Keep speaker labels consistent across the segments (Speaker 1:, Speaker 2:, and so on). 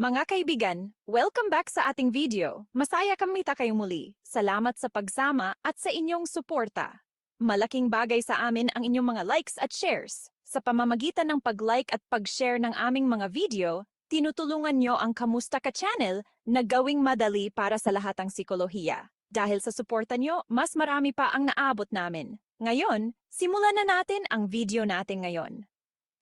Speaker 1: Mga kaibigan, welcome back sa ating video. Masaya kami ta kayong muli. Salamat sa pagsama at sa inyong suporta. Malaking bagay sa amin ang inyong mga likes at shares. Sa pamamagitan ng pag-like at pag-share ng aming mga video, tinutulungan nyo ang Kamusta Ka channel na gawing madali para sa lahatang psikolohiya. Dahil sa suporta nyo, mas marami pa ang naabot namin. Ngayon, simulan na natin ang video natin ngayon.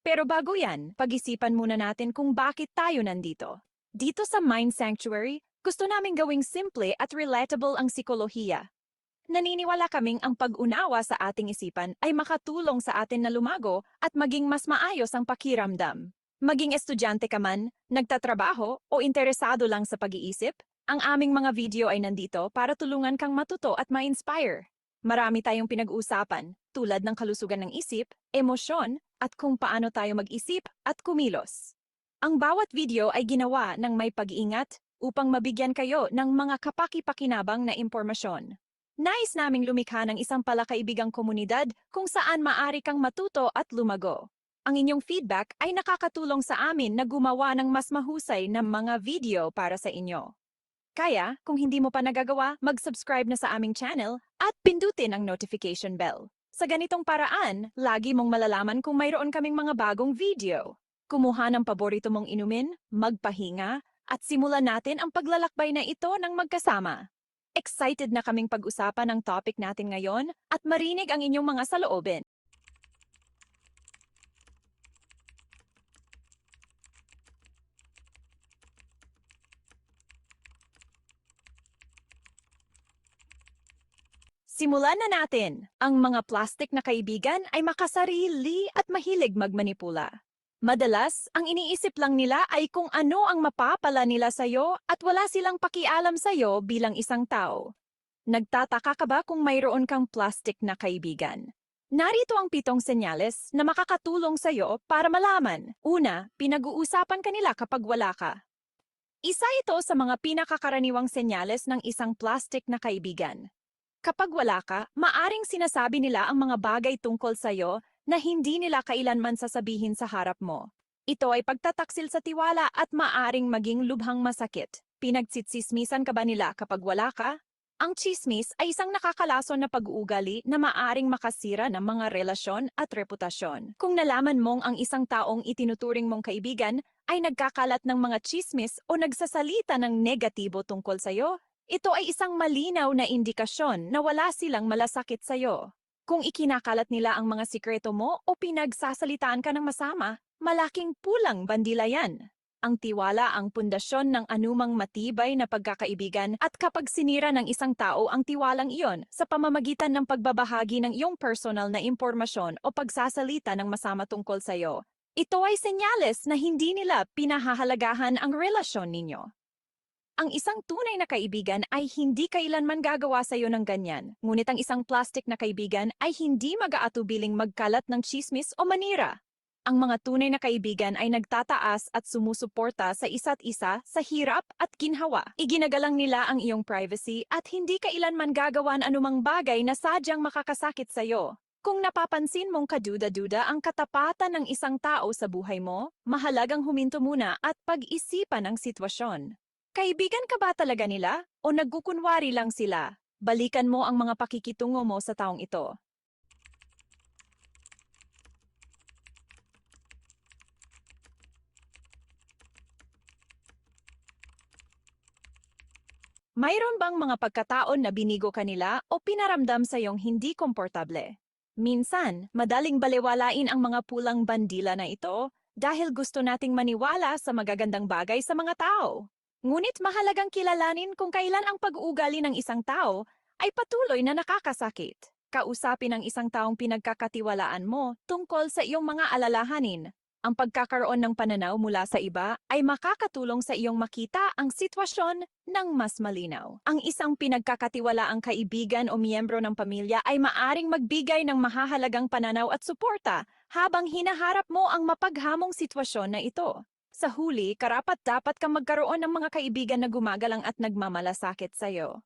Speaker 1: Pero bago yan, pag-isipan muna natin kung bakit tayo nandito. Dito sa Mind Sanctuary, gusto namin gawing simple at relatable ang psikolohiya. Naniniwala kaming ang pag-unawa sa ating isipan ay makatulong sa atin na lumago at maging mas maayos ang pakiramdam. Maging estudyante ka man, nagtatrabaho o interesado lang sa pag-iisip, ang aming mga video ay nandito para tulungan kang matuto at ma-inspire. Marami tayong pinag-uusapan, tulad ng kalusugan ng isip, emosyon, at kung paano tayo mag-isip at kumilos. Ang bawat video ay ginawa ng may pag-iingat upang mabigyan kayo ng mga kapaki-pakinabang na impormasyon. Nais naming lumikha ng isang palakaibigang komunidad kung saan maari kang matuto at lumago. Ang inyong feedback ay nakakatulong sa amin na gumawa ng mas mahusay na mga video para sa inyo. Kaya, kung hindi mo pa nagagawa, mag-subscribe na sa aming channel at pindutin ang notification bell. Sa ganitong paraan, lagi mong malalaman kung mayroon kaming mga bagong video. Kumuha ng paborito mong inumin, magpahinga, at simulan natin ang paglalakbay na ito ng magkasama. Excited na kaming pag-usapan ang topic natin ngayon at marinig ang inyong mga saloobin. Simulan na natin! Ang mga plastic na kaibigan ay makasarili at mahilig magmanipula. Madalas, ang iniisip lang nila ay kung ano ang mapapala nila sa'yo at wala silang pakialam sa'yo bilang isang tao. Nagtataka ka ba kung mayroon kang plastic na kaibigan? Narito ang pitong senyales na makakatulong sa'yo para malaman. Una, pinag-uusapan ka nila kapag wala ka. Isa ito sa mga pinakakaraniwang senyales ng isang plastic na kaibigan. Kapag wala ka, maaring sinasabi nila ang mga bagay tungkol sa'yo na hindi nila kailanman sasabihin sa harap mo. Ito ay pagtataksil sa tiwala at maaring maging lubhang masakit. Pinagtsitsismisan ka ba nila kapag wala ka? Ang chismis ay isang nakakalason na pag-uugali na maaring makasira ng mga relasyon at reputasyon. Kung nalaman mong ang isang taong itinuturing mong kaibigan ay nagkakalat ng mga chismis o nagsasalita ng negatibo tungkol sa'yo, ito ay isang malinaw na indikasyon na wala silang malasakit sa'yo. Kung ikinakalat nila ang mga sikreto mo o pinagsasalitaan ka ng masama, malaking pulang bandila yan. Ang tiwala ang pundasyon ng anumang matibay na pagkakaibigan at kapag sinira ng isang tao ang tiwalang iyon sa pamamagitan ng pagbabahagi ng iyong personal na impormasyon o pagsasalita ng masama tungkol sa iyo, ito ay senyales na hindi nila pinahahalagahan ang relasyon ninyo. Ang isang tunay na kaibigan ay hindi kailanman gagawa sa iyo ng ganyan, ngunit ang isang plastic na kaibigan ay hindi mag-aatubiling magkalat ng chismis o manira. Ang mga tunay na kaibigan ay nagtataas at sumusuporta sa isa't isa sa hirap at ginhawa. Iginagalang nila ang iyong privacy at hindi kailanman gagawan anumang bagay na sadyang makakasakit sa iyo. Kung napapansin mong kaduda-duda ang katapatan ng isang tao sa buhay mo, mahalagang huminto muna at pag-isipan ang sitwasyon. Kaibigan ka ba talaga nila o nagkukunwari lang sila? Balikan mo ang mga pakikitungo mo sa taong ito. Mayroon bang mga pagkataon na binigo ka nila o pinaramdam sa iyong hindi komportable? Minsan, madaling baliwalain ang mga pulang bandila na ito dahil gusto nating maniwala sa magagandang bagay sa mga tao. Ngunit mahalagang kilalanin kung kailan ang pag-uugali ng isang tao ay patuloy na nakakasakit. Kausapin ang isang taong pinagkakatiwalaan mo tungkol sa iyong mga alalahanin. Ang pagkakaroon ng pananaw mula sa iba ay makakatulong sa iyong makita ang sitwasyon ng mas malinaw. Ang isang pinagkakatiwalaang kaibigan o miyembro ng pamilya ay maaring magbigay ng mahahalagang pananaw at suporta habang hinaharap mo ang mapaghamong sitwasyon na ito. Sa huli, karapat dapat kang magkaroon ng mga kaibigan na gumagalang at nagmamalasakit sa'yo.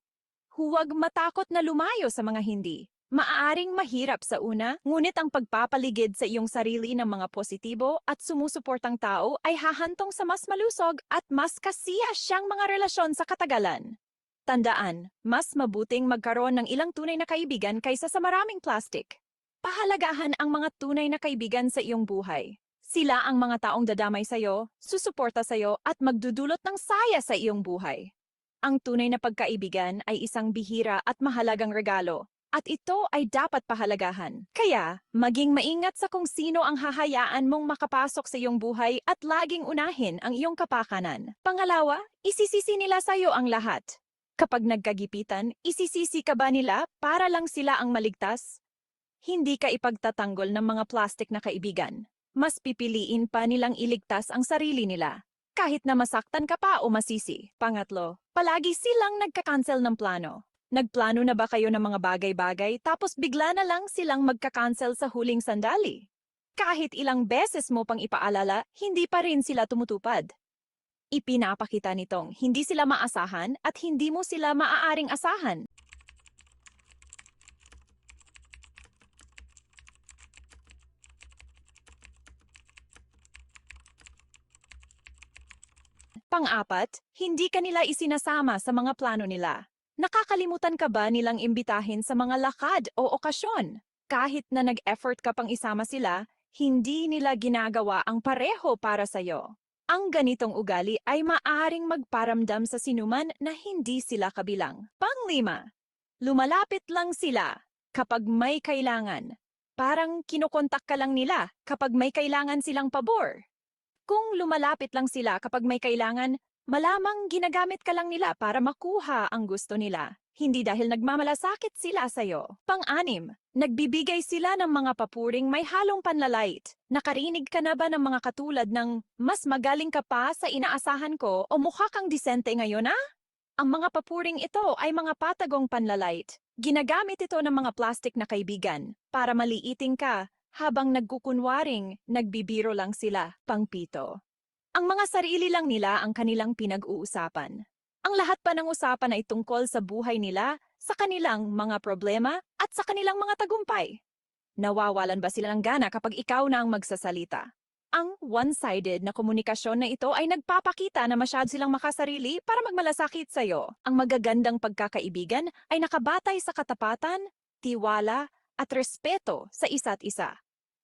Speaker 1: Huwag matakot na lumayo sa mga hindi. Maaaring mahirap sa una, ngunit ang pagpapaligid sa iyong sarili ng mga positibo at sumusuportang tao ay hahantong sa mas malusog at mas kasiya siyang mga relasyon sa katagalan. Tandaan, mas mabuting magkaroon ng ilang tunay na kaibigan kaysa sa maraming plastic. Pahalagahan ang mga tunay na kaibigan sa iyong buhay. Sila ang mga taong dadamay sa'yo, susuporta sa'yo at magdudulot ng saya sa iyong buhay. Ang tunay na pagkaibigan ay isang bihira at mahalagang regalo, at ito ay dapat pahalagahan. Kaya, maging maingat sa kung sino ang hahayaan mong makapasok sa iyong buhay at laging unahin ang iyong kapakanan. Pangalawa, isisisi nila sa iyo ang lahat. Kapag nagkagipitan, isisisi ka ba nila para lang sila ang maligtas? Hindi ka ipagtatanggol ng mga plastic na kaibigan. Mas pipiliin pa nilang iligtas ang sarili nila. Kahit na masaktan ka pa o masisi. Pangatlo, palagi silang nagka-cancel ng plano. Nagplano na ba kayo ng mga bagay-bagay tapos bigla na lang silang magka-cancel sa huling sandali? Kahit ilang beses mo pang ipaalala, hindi pa rin sila tumutupad. Ipinapakita nitong hindi sila maasahan at hindi mo sila maaaring asahan. Pang-apat, hindi ka nila isinasama sa mga plano nila. Nakakalimutan ka ba nilang imbitahin sa mga lakad o okasyon? Kahit na nag-effort ka pang isama sila, hindi nila ginagawa ang pareho para sa'yo. Ang ganitong ugali ay maaring magparamdam sa sinuman na hindi sila kabilang. Panglima, lumalapit lang sila kapag may kailangan. Parang kinokontak ka lang nila kapag may kailangan silang pabor. Kung lumalapit lang sila kapag may kailangan, malamang ginagamit ka lang nila para makuha ang gusto nila. Hindi dahil nagmamalasakit sila sa'yo. Pang-anim, nagbibigay sila ng mga papuring may halong panlalait. Nakarinig ka na ba ng mga katulad ng mas magaling ka pa sa inaasahan ko o mukha kang disente ngayon ah? Ang mga papuring ito ay mga patagong panlalait. Ginagamit ito ng mga plastic na kaibigan para maliiting ka habang nagkukunwaring nagbibiro lang sila, pangpito. Ang mga sarili lang nila ang kanilang pinag-uusapan. Ang lahat pa ng usapan ay tungkol sa buhay nila, sa kanilang mga problema at sa kanilang mga tagumpay. Nawawalan ba sila ng gana kapag ikaw na ang magsasalita? Ang one-sided na komunikasyon na ito ay nagpapakita na masyado silang makasarili para magmalasakit sa'yo. Ang magagandang pagkakaibigan ay nakabatay sa katapatan, tiwala, at respeto sa isa't isa.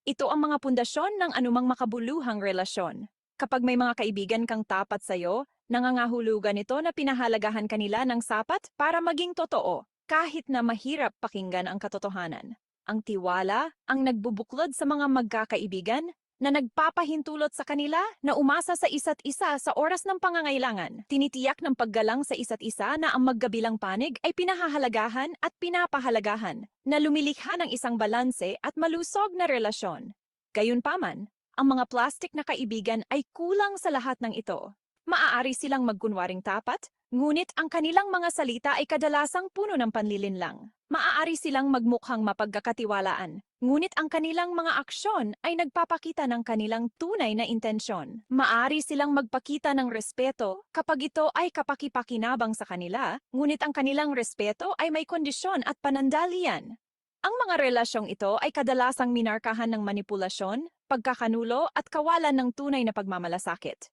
Speaker 1: Ito ang mga pundasyon ng anumang makabuluhang relasyon. Kapag may mga kaibigan kang tapat sa'yo, nangangahulugan ito na pinahalagahan kanila ng sapat para maging totoo, kahit na mahirap pakinggan ang katotohanan. Ang tiwala ang nagbubuklod sa mga magkakaibigan na nagpapahintulot sa kanila na umasa sa isa't isa sa oras ng pangangailangan. Tinitiyak ng paggalang sa isa't isa na ang maggabilang panig ay pinahahalagahan at pinapahalagahan, na lumilikha ng isang balanse at malusog na relasyon. Gayunpaman, ang mga plastic na kaibigan ay kulang sa lahat ng ito. Maaari silang magkunwaring tapat, ngunit ang kanilang mga salita ay kadalasang puno ng panlilinlang. Maaari silang magmukhang mapagkakatiwalaan, ngunit ang kanilang mga aksyon ay nagpapakita ng kanilang tunay na intensyon. Maaari silang magpakita ng respeto kapag ito ay kapakipakinabang sa kanila, ngunit ang kanilang respeto ay may kondisyon at panandalian. Ang mga relasyong ito ay kadalasang minarkahan ng manipulasyon, pagkakanulo at kawalan ng tunay na pagmamalasakit.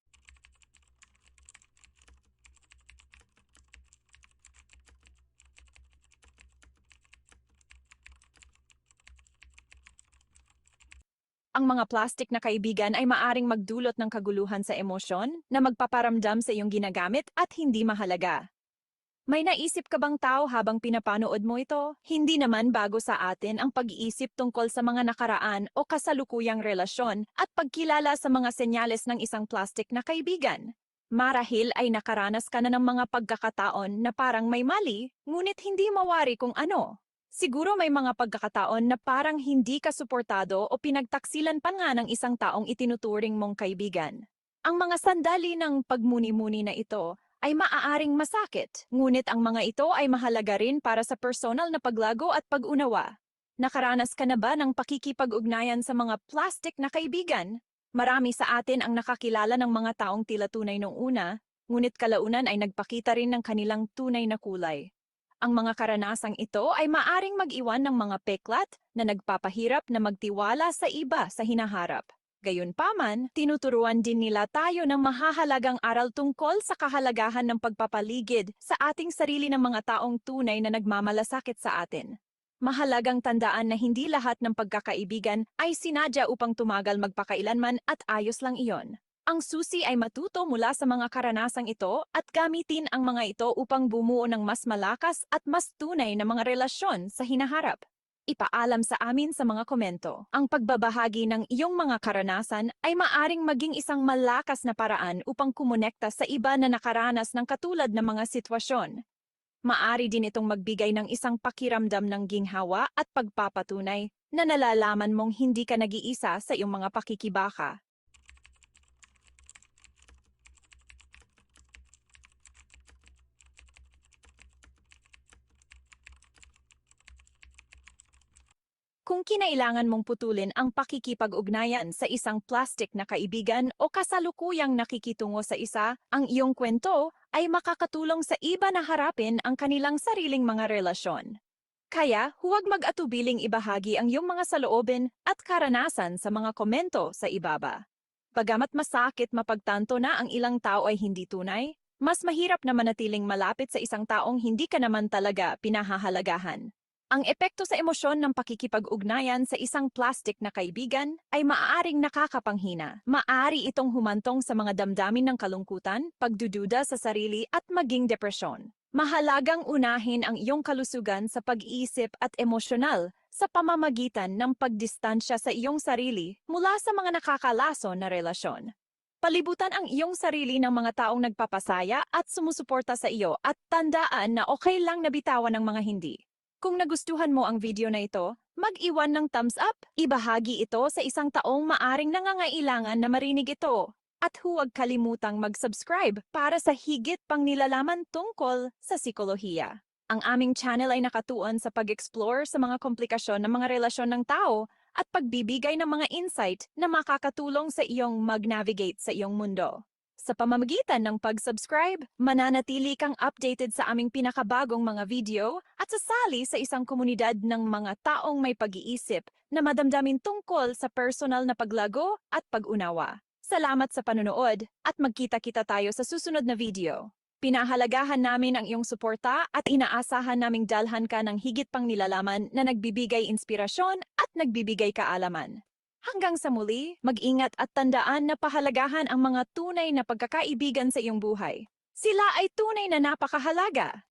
Speaker 1: Ang mga plastic na kaibigan ay maaring magdulot ng kaguluhan sa emosyon na magpaparamdam sa iyong ginagamit at hindi mahalaga. May naisip ka bang tao habang pinapanood mo ito? Hindi naman bago sa atin ang pag-iisip tungkol sa mga nakaraan o kasalukuyang relasyon at pagkilala sa mga senyales ng isang plastic na kaibigan. Marahil ay nakaranas ka na ng mga pagkakataon na parang may mali, ngunit hindi mawari kung ano. Siguro may mga pagkakataon na parang hindi ka suportado o pinagtaksilan pa nga ng isang taong itinuturing mong kaibigan. Ang mga sandali ng pagmuni-muni na ito ay maaaring masakit, ngunit ang mga ito ay mahalaga rin para sa personal na paglago at pag-unawa. Nakaranas ka na ba ng pakikipag-ugnayan sa mga plastic na kaibigan? Marami sa atin ang nakakilala ng mga taong tila tunay nung una, ngunit kalaunan ay nagpakita rin ng kanilang tunay na kulay. Ang mga karanasang ito ay maaring mag-iwan ng mga peklat na nagpapahirap na magtiwala sa iba sa hinaharap. Gayunpaman, tinuturuan din nila tayo ng mahahalagang aral tungkol sa kahalagahan ng pagpapaligid sa ating sarili ng mga taong tunay na nagmamalasakit sa atin. Mahalagang tandaan na hindi lahat ng pagkakaibigan ay sinadya upang tumagal magpakailanman at ayos lang iyon. Ang susi ay matuto mula sa mga karanasang ito at gamitin ang mga ito upang bumuo ng mas malakas at mas tunay na mga relasyon sa hinaharap. Ipaalam sa amin sa mga komento. Ang pagbabahagi ng iyong mga karanasan ay maaring maging isang malakas na paraan upang kumonekta sa iba na nakaranas ng katulad na mga sitwasyon. Maari din itong magbigay ng isang pakiramdam ng ginhawa at pagpapatunay na nalalaman mong hindi ka nag-iisa sa iyong mga pakikibaka. Kung kinailangan mong putulin ang pakikipag-ugnayan sa isang plastic na kaibigan o kasalukuyang nakikitungo sa isa, ang iyong kwento ay makakatulong sa iba na harapin ang kanilang sariling mga relasyon. Kaya huwag mag-atubiling ibahagi ang iyong mga saloobin at karanasan sa mga komento sa ibaba. Bagamat masakit mapagtanto na ang ilang tao ay hindi tunay, mas mahirap na manatiling malapit sa isang taong hindi ka naman talaga pinahahalagahan. Ang epekto sa emosyon ng pakikipag-ugnayan sa isang plastic na kaibigan ay maaaring nakakapanghina. Maari itong humantong sa mga damdamin ng kalungkutan, pagdududa sa sarili at maging depresyon. Mahalagang unahin ang iyong kalusugan sa pag-iisip at emosyonal sa pamamagitan ng pagdistansya sa iyong sarili mula sa mga nakakalaso na relasyon. Palibutan ang iyong sarili ng mga taong nagpapasaya at sumusuporta sa iyo at tandaan na okay lang nabitawan ng mga hindi. Kung nagustuhan mo ang video na ito, mag-iwan ng thumbs up, ibahagi ito sa isang taong maaring nangangailangan na marinig ito. At huwag kalimutang mag-subscribe para sa higit pang nilalaman tungkol sa psikolohiya. Ang aming channel ay nakatuon sa pag-explore sa mga komplikasyon ng mga relasyon ng tao at pagbibigay ng mga insight na makakatulong sa iyong mag-navigate sa iyong mundo. Sa pamamagitan ng pag-subscribe, mananatili kang updated sa aming pinakabagong mga video at sasali sa isang komunidad ng mga taong may pag-iisip na madamdamin tungkol sa personal na paglago at pag-unawa. Salamat sa panonood at magkita-kita tayo sa susunod na video. Pinahalagahan namin ang iyong suporta at inaasahan naming dalhan ka ng higit pang nilalaman na nagbibigay inspirasyon at nagbibigay kaalaman. Hanggang sa muli, mag-ingat at tandaan na pahalagahan ang mga tunay na pagkakaibigan sa iyong buhay. Sila ay tunay na napakahalaga.